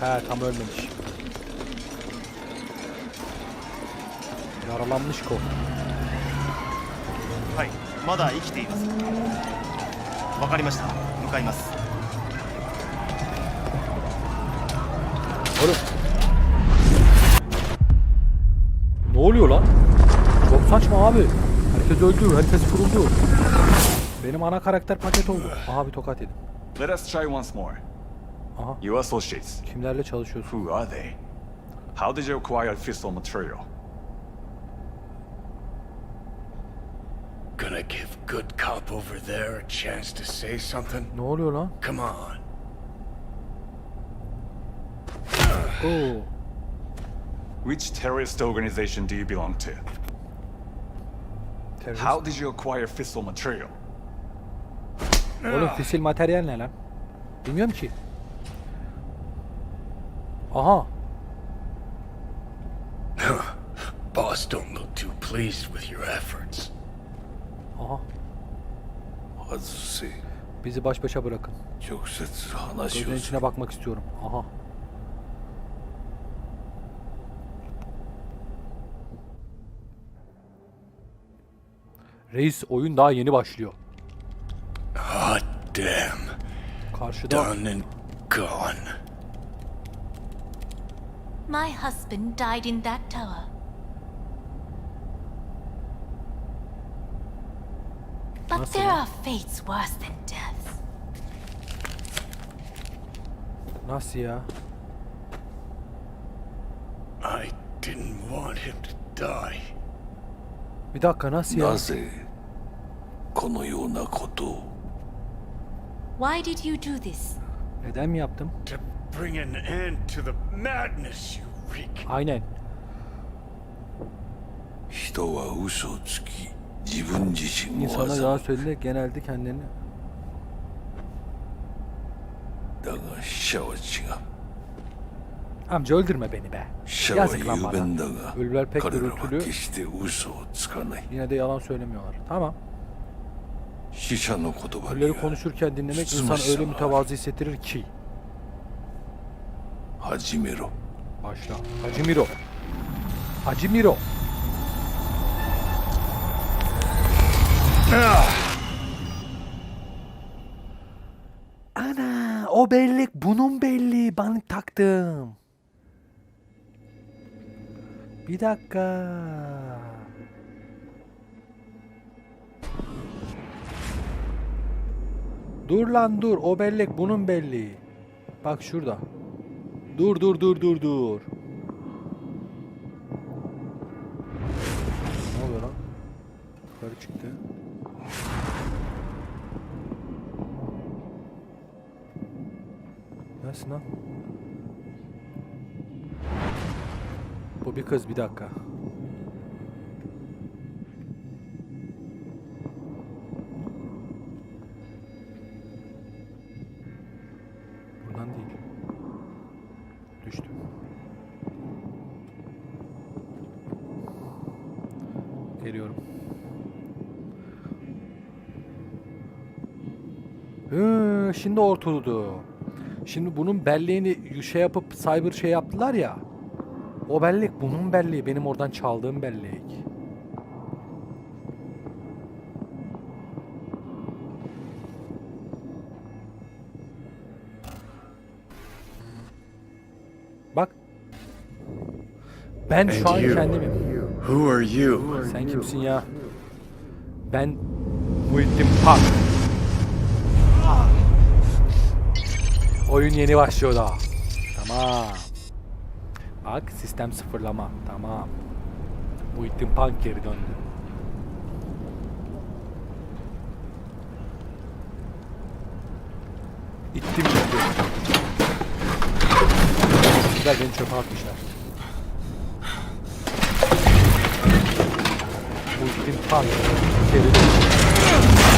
He tam ölmemiş. Yaralanmış ko. はいまだ生きていますわかりました向かいます Oğlum. Ne oluyor lan? Çok saçma abi. Herkes öldü, herkes kuruldu. Benim ana karakter paket oldu. Aha bir tokat yedim. Let us try once more. Aha. You associates, Kimlerle çalışıyorsun? who are they? How did you acquire fissile material? Gonna give good cop over there a chance to say something? Ne oluyor lan? Come on. Oo. Which terrorist organization do you belong to? Terörist. How did you acquire fissile material? Oğlum fisil materyal ne lan? Bilmiyorum ki. Aha. Boss don't look too pleased with your efforts. Aha. Hazusi. Şey. Bizi baş başa bırakın. Yoksa anlaşıyorsun. Gözün içine bakmak istiyorum. Aha. Reis oyun daha yeni başlıyor. Hot damn. Karşıda. Done and gone. My husband died in that tower. But Nasıl there ya? are fates worse than death. nasıl ya? I didn't want him to die. Bir dakika nasıl ya? なぜこのようなことを Why did you do this? Neden mi yaptım? To bring an end to the madness you wreak. Aynen. 人は嘘をつき自分自身を İnsana 欺 yalan söylediğinde genelde kendilerini だが死者は違う Amca öldürme beni be. 死者は Yazık lan 雄 bana. 弁だが Ölüler pek 彼らは gürültülü. 決して嘘をつかない Yine de yalan söylemiyorlar. Tamam. 死者の言葉に Ölüleri は konuşurken dinlemek Susmuş insan öyle sana. mütevazı hissettirir ki. Hacimiro. Başla. Hacimiro. Hacimiro. Ana o bellek bunun belli. Ben taktım. Bir dakika. Dur lan dur. O bellek bunun belli. Bak şurada. Dur dur dur dur dur. Ne oluyor lan? Yukarı çıktı. Nasıl lan? Bu bir kız bir dakika. Şimdi ortaladı. Şimdi bunun belleğini şey yapıp cyber şey yaptılar ya. O bellek bunun belleği. Benim oradan çaldığım bellek. Bak. Ben şu an And you. kendimim. Who are you? Sen kimsin ya? Ben Muhittin Pak. Oyun yeni başlıyor daha. Tamam. Bak sistem sıfırlama. Tamam. Muhittin Pak geri döndü. İttim gitti. Güzel beni çöpe atmışlar. Muhittin Pak geri döndü.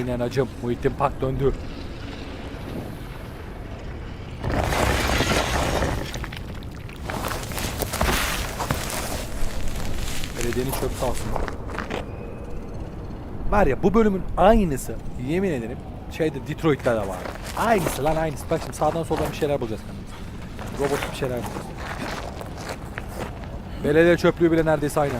Aynen acım. Muhittin Pak döndü. Belediyenin çöp sahasında. Var ya bu bölümün aynısı yemin ederim şeyde Detroit'te de var. Aynısı lan aynısı. Bak şimdi sağdan soldan bir şeyler bulacağız kendimize. Robot bir şeyler bulacağız. Belediye çöplüğü bile neredeyse aynı.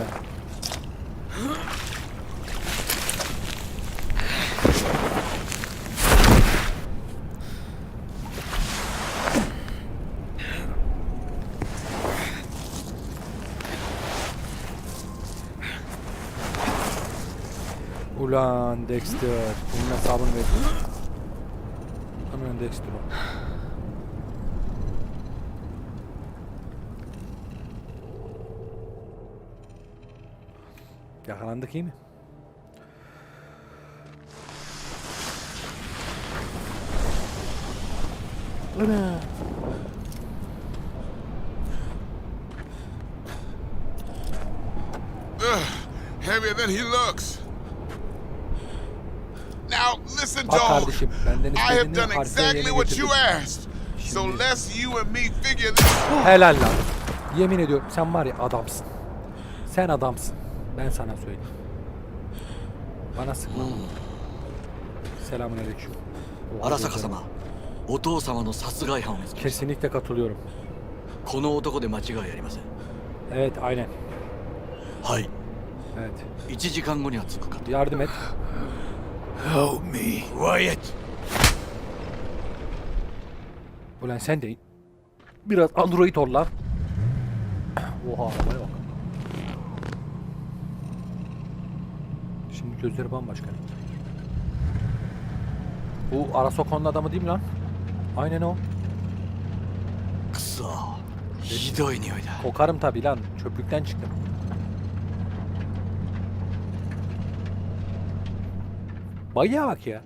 Ulan Dexter. Bunun hesabını ver. Hemen Dexter o. Yakalandık iyi mi? Ana. Heavier than he looks. Now, listen, Bak dog. kardeşim benden I have istediğini done arkaya exactly yerine what you getirdim. asked. So Şimdi- let's you and me figure this. Helal lan. Yemin ediyorum sen var ya adamsın. Sen adamsın. Ben sana söyleyeyim. Bana sıkma. Selamun aleyküm. 荒坂様お父様の殺害犯を見つけました Kesinlikle katılıyorum. この男で間違いありません Evet aynen. はい Evet. 1時間後には着くかと Yardım et. Help me. Wyatt. Ulan sen de biraz Android ol lan. Oha arabaya bak. Şimdi gözleri bambaşka. Bu Arasokon'un adamı değil mi lan? Aynen o. Kısa. Hidoy Kokarım tabi lan. Çöplükten çıktım. Bayıya bak ya.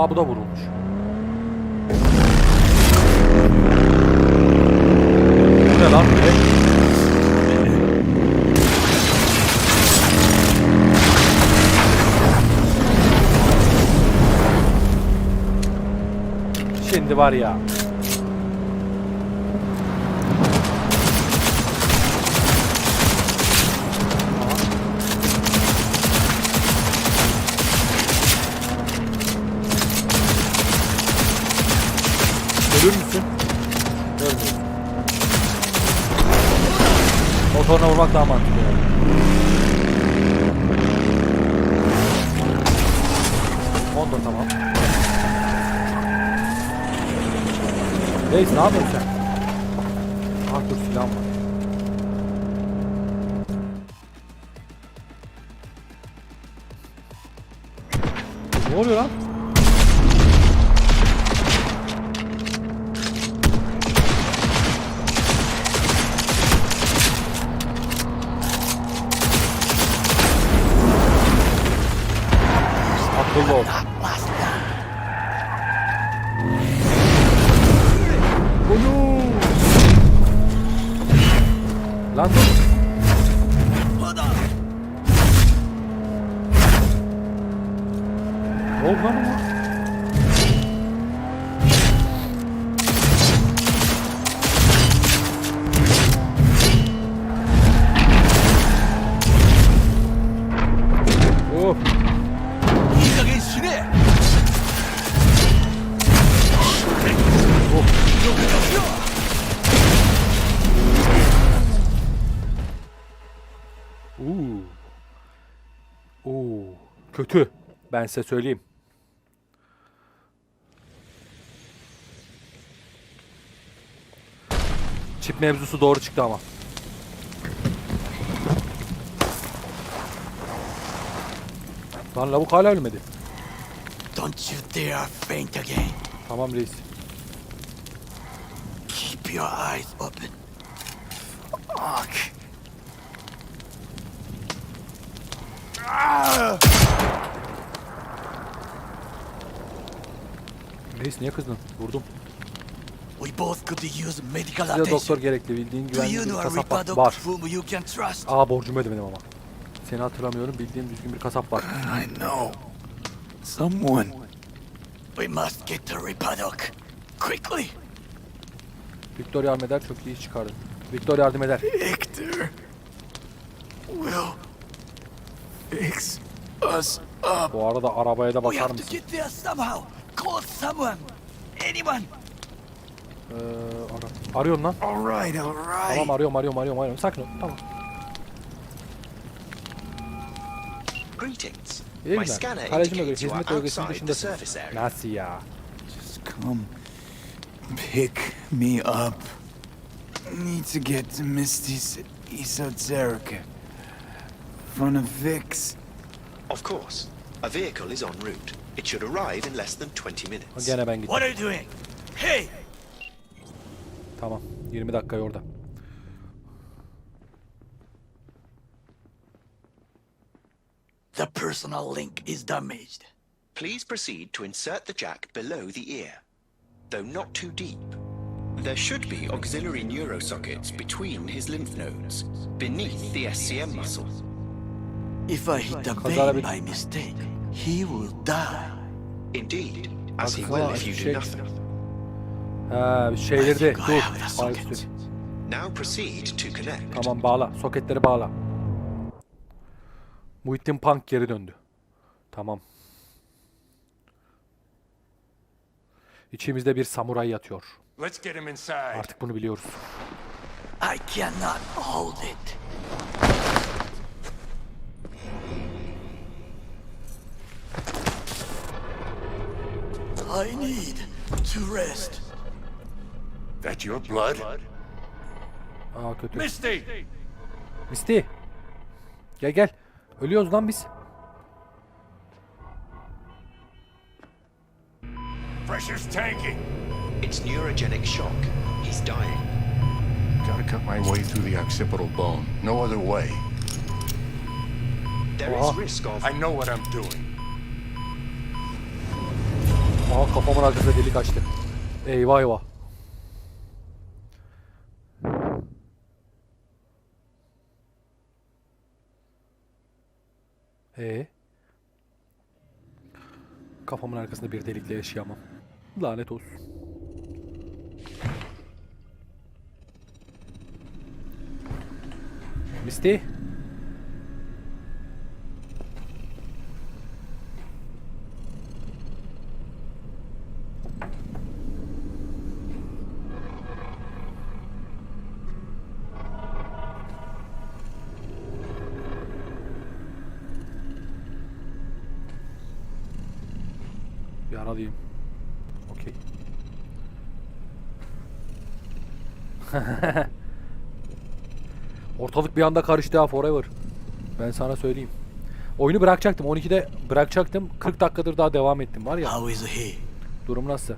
Aa bu da vurulmuş. Bu ne lan böyle? Şimdi var ya. Reis ne yapıyorsun sen? Ah dur silahım var. Ne oluyor lan? Ben size söyleyeyim. Çip mevzusu doğru çıktı ama. Lan lavuk hala ölmedi. Don't you dare faint again Tamam reis. Keep your eyes open Fuck Reis niye kızdın? Vurdum. We both could use medical Size doktor attention. gerekli bildiğin güvenli bir kasap var. Var. Aa borcumu ödemedim ama. Seni hatırlamıyorum bildiğim düzgün bir kasap var. I know. Someone. We must get to Ripadok. Quickly! Victor yardım eder çok iyi iş çıkardın. Victor yardım eder. Victor will fix us up. Bu arada arabaya da bakar mısın? Get there somehow. Call someone. Anyone. Ee, ara. Arıyorum lan. All right, all right. Tamam arıyorum arıyorum arıyorum arıyorum. Sakin ol tamam. Greetings. İyi My günler. scanner Kalecime göre indicates you hizmet are bölgesinin outside the dışındasın. area. Nasıl ya? Just come pick me up. Need to get to Misty's esoterica. Front of Vic's. Of course. A vehicle is en route. It should arrive in less than 20 minutes. Gene ben gittim. What are you doing? Hey! Tamam. 20 dakika orada. The personal link is damaged. Please proceed to insert the jack below the ear, though not too deep. There should be auxiliary neurosockets between his lymph nodes, beneath the SCM muscle. If I hit the Kazara vein bir- by mistake, he will die. Indeed, as he will if you do nothing. Ha, şeyleri dur. Ayaküstü. Now proceed to connect. Tamam bağla. Soketleri bağla. Muhittin Punk geri döndü. Tamam. İçimizde bir samuray yatıyor. Let's get him inside. Artık bunu biliyoruz. I cannot hold it. I need to rest. That your blood? Aa kötü. Misty! Misty. Gel gel. Ölüyoruz lan biz. Pressure's tanking. It's neurogenic shock. He's dying. Gotta cut my way through the occipital bone. No other way. There is risk of I know what I'm doing. Aa kafamın arkasında delik açtı. Eyvah eyvah. Ee? Kafamın arkasında bir delikle yaşayamam. Lanet olsun. Misty? Yaralıyım. Okey. Ortalık bir anda karıştı ha forever. Ben sana söyleyeyim. Oyunu bırakacaktım. 12'de bırakacaktım. 40 dakikadır daha devam ettim var ya. How is he? Durum nasıl?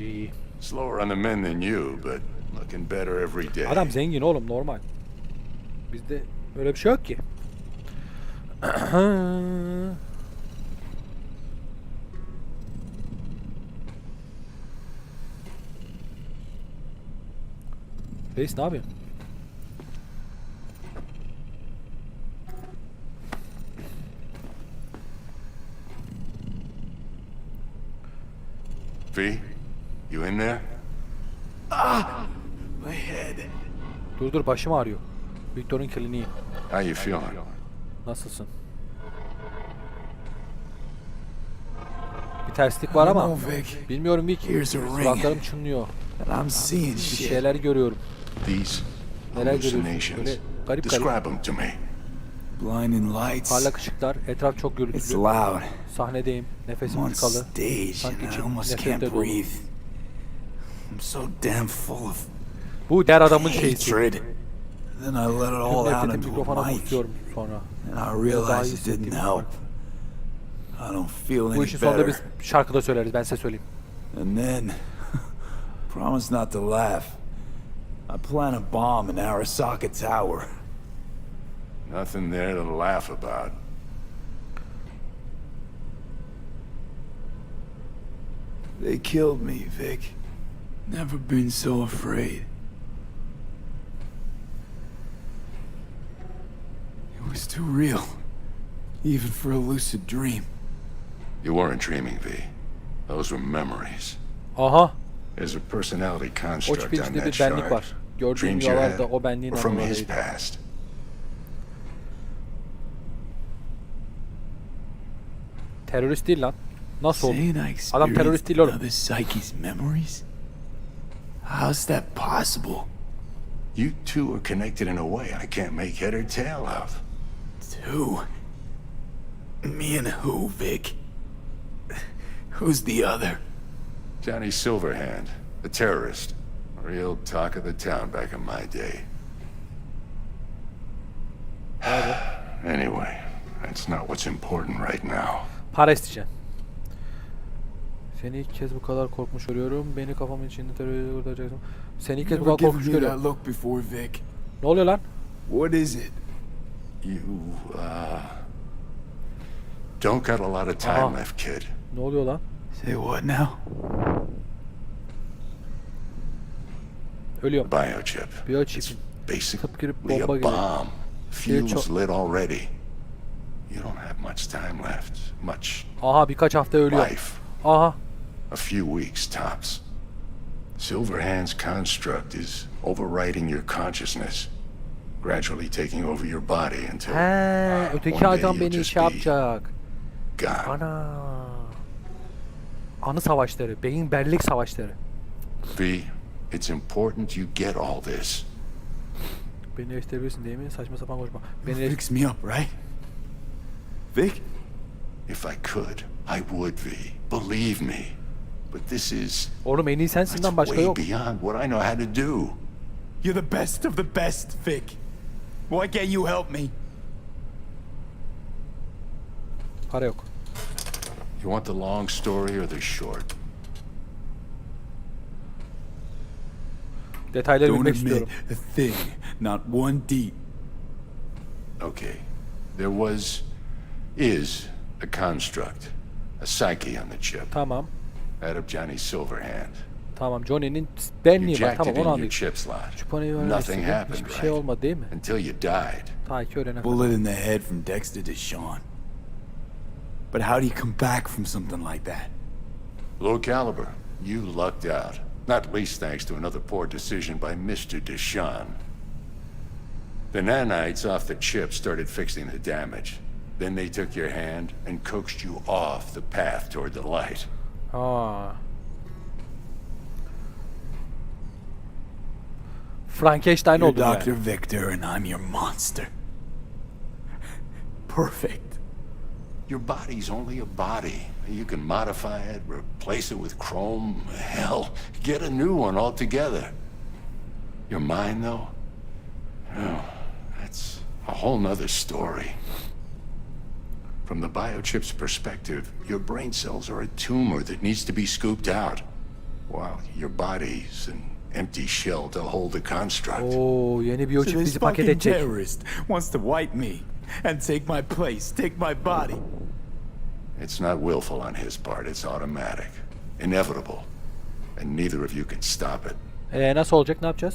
İyi iyi. Slower on the men than you, but looking better every day. Adam zengin oğlum normal. Bizde öyle bir şey yok ki. Reis ne yapıyorsun? V, you in there? My head. Dur dur başım ağrıyor. Victor'un kliniği. How you feeling? Nasılsın? Bir terslik var ama bilmiyorum Vic. Kulaklarım çınlıyor. And I'm seeing Bir şeyler görüyorum. These Neler hallucinations. Garip garip. Describe them to me. Blinding lights. Parlak ışıklar, etraf çok It's gürültülü. loud. Sahnedeyim, nefesim I'm on tıkalı. stage Sanki and I içim almost can't dolu. breathe. I'm so damn full of Bu der adamın şeysi. hatred. Then I let it all out into mikrofona a mic. kusuyorum sonra. And I daha iyi realized it didn't help. I don't feel Bu any işin sonunda better. biz şarkıda söyleriz ben size söyleyeyim. And then, promise not to laugh. I plant a bomb in Arasaka Tower. Nothing there to laugh about. They killed me, Vic. Never been so afraid. It was too real. Even for a lucid dream. You weren't dreaming, V. Those were memories. Aha. There's a personality O construct on that shard. Dreams you had o benliğin were from his anılarıydı. past. Terörist değil lan. Nasıl oldu? Adam terörist değil oğlum. psyche's memories? How's that possible? You two are connected in a way I can't make head or tail of. Two? Me and who, Vic? Who's the other? Johnny Silverhand, a terrorist. Real talk of the town back in my day. anyway, that's not what's important right now. Para isteyeceksin. Seni ilk kez bu kadar korkmuş görüyorum. Beni kafamın içinde terör kurtaracaksın. Seni ilk kez bu kadar given korkmuş görüyorum. look before, Vic. Ne oluyor lan? What is it? You, uh. Don't got a lot of time Aha. left, kid. Ne oluyor lan? Say what now? Ölüyorum. Biochip. Biochip. Basically a bomb. Fuse çok- lit already. You don't have much time left. Much Aha birkaç hafta ölüyor. life. Aha. A few weeks tops. Silverhand's construct is overriding your consciousness, gradually taking over your body until He, öteki one day adam beni şey yapacak. gone. Ana. Anı savaşları, beyin bellek savaşları. V, it's important you get all this. Beni eleştirebilirsin değil mi? Saçma sapan konuşma. Beni eleş- Fix me up, right? Vic? If I could, I would, V. Believe me. But this is Oğlum en iyi sensin that's başka way yok. beyond what I know how to do. You're the best of the best, Vic. Why can't you help me? Para yok. You want the long story or the short? Detayları Don't bilmek admit istiyorum. a thing, not one deep. Okay. There was, is, a construct, a psyche on the chip, Tamam. Out of Johnny Silverhand. Tamam. Johnny'nin You benliği var. jacked Tamam it onu in your anladık. chip slot. Kütüphaneyi Nothing happened, Hiçbir right? şey olmadı değil mi? Until you died. Ta ki öğrene kadar. Bullet in the head from Dexter to Sean. But how do you come back from something like that? Low caliber, you lucked out. Not least thanks to another poor decision by Mr. Deshawn. The nanites off the chip started fixing the damage. Then they took your hand and coaxed you off the path toward the light. Aa. Frankenstein You're oldum yani. Dr. Victor and I'm your monster. Perfect. Your body's only a body. You can modify it, replace it with chrome, hell, get a new one altogether. Your mind, though? Oh, that's a whole nother story. From the biochip's perspective, your brain cells are a tumor that needs to be scooped out, while your body's an empty shell to hold the construct. Oh, yeni So biyoçip this bizi paket fucking edecek. terrorist wants to wipe me and take my place, take my body. It's not willful on his part, it's automatic, inevitable, and neither of you can stop it. Ee, nasıl olacak? Ne yapacağız?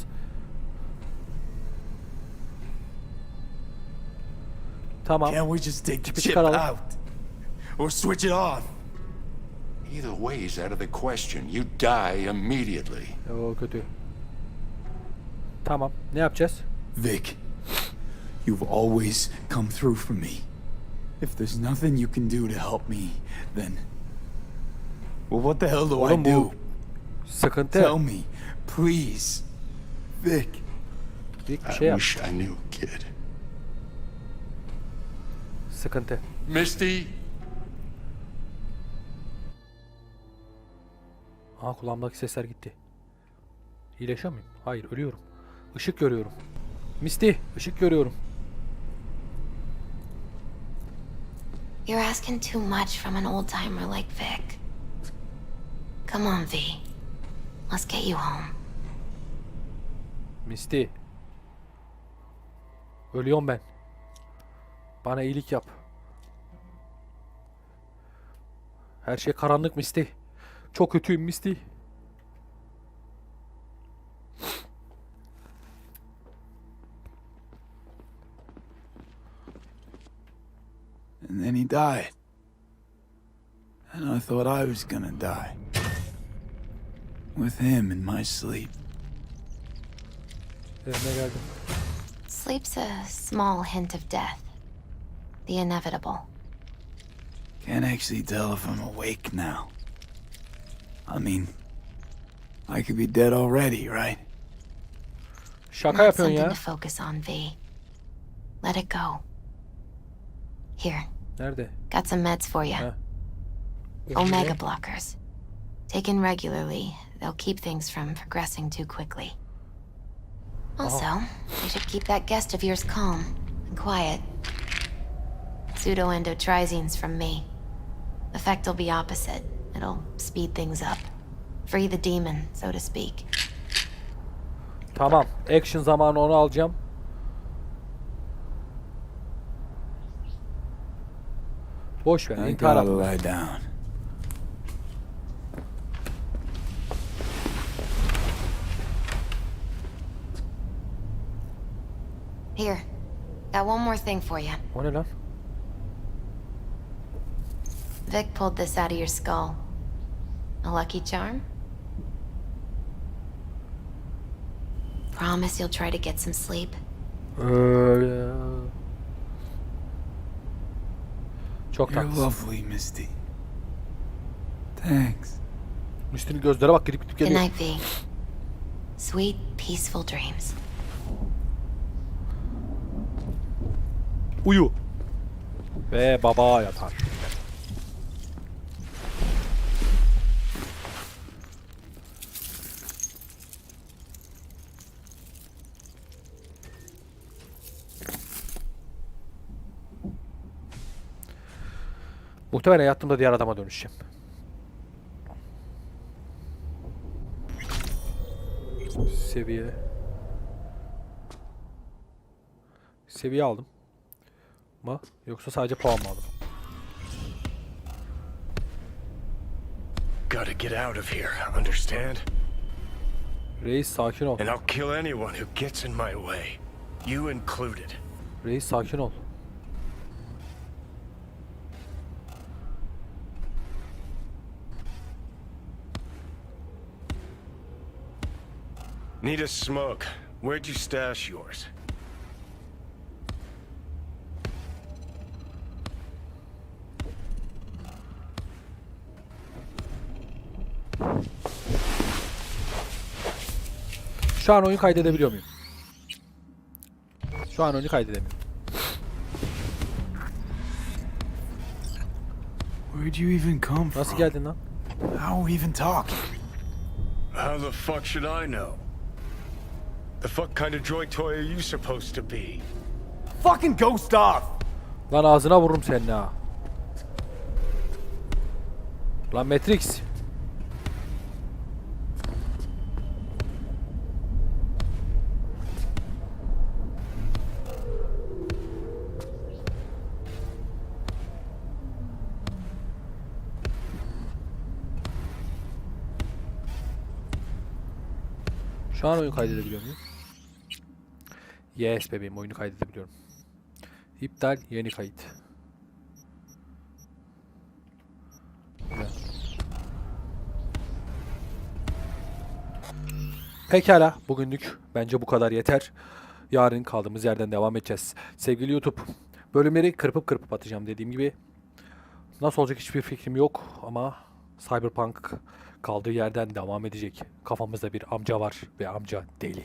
Tamam. Can't we just take the chip çıkaralım. out? Or switch it off? Either way is out of the question. You die immediately. Oo kötü. Tamam. Ne yapacağız? Vic, you've always come through for me. If there's nothing you can do to help me, then. Well, what the hell do I Oğlum do? bu sıkıntı. Tell me, please. Vic, Büyük bir I şey yap. wish I knew, kid. Sıkıntı. Misty, Aa kulağımdaki sesler gitti. İyileşiyor muyum? Hayır ölüyorum. Işık görüyorum. Misty ışık görüyorum. You're asking too much from an old timer like Vic. Come on, V. Let's get you home. Misty. Ölüyorum ben. Bana iyilik yap. Her şey karanlık Misty. Çok kötüyüm Misty. And then he died. And I thought I was gonna die. With him in my sleep. Sleep's a small hint of death. The inevitable. Can't actually tell if I'm awake now. I mean, I could be dead already, right? Şaka Not yapıyorsun something ya. to focus on, V. Let it go. Here, Nerede? got some meds for you. Omega blockers. Taken regularly, they'll keep things from progressing too quickly. Oh. Also, you should keep that guest of yours calm and quiet. Pseudoendotrizines from me. Effect will be opposite. It'll speed things up. Free the demon, so to speak. Tamam. Action zamanı onu alacağım. Boş ver. I intihar gotta atma. lie down. Here, got one more thing for you. O ne lan? Vic pulled this out of your skull. A lucky charm? Promise you'll try to get some sleep. Uh, Öyle. Çok You're tatlısın. lovely, Misty. Thanks. Üstünün gözlere bak gidip gidip Good geliyor. night, V. Sweet, peaceful dreams. Uyu. Ve baba yatar. Muhtemelen yattığımda diğer adama dönüşeceğim. Seviye. Seviye aldım. Ma yoksa sadece puan mı aldım? Gotta get out of here, understand? Reis sakin ol. And I'll kill anyone who gets in my way. You included. Reis sakin ol. Need a smoke. Where'd you stash yours? Şu an oyun kaydedebiliyor muyum? Şu an oyunu kaydedemiyorum. Where'd you even come from? Nasıl geldin lan? How even talking? How the fuck should I know? The fuck kind of droid toy are you supposed to be? Fucking ghost off! Lan ağzına vururum senin ha. Lan Matrix. Şu an oyun kaydedebiliyor muyum? Yes bebeğim oyunu kaydedebiliyorum. İptal yeni kayıt. Güzel. Pekala bugünlük bence bu kadar yeter. Yarın kaldığımız yerden devam edeceğiz. Sevgili YouTube bölümleri kırpıp kırpıp atacağım dediğim gibi. Nasıl olacak hiçbir fikrim yok ama Cyberpunk kaldığı yerden devam edecek. Kafamızda bir amca var ve amca deli.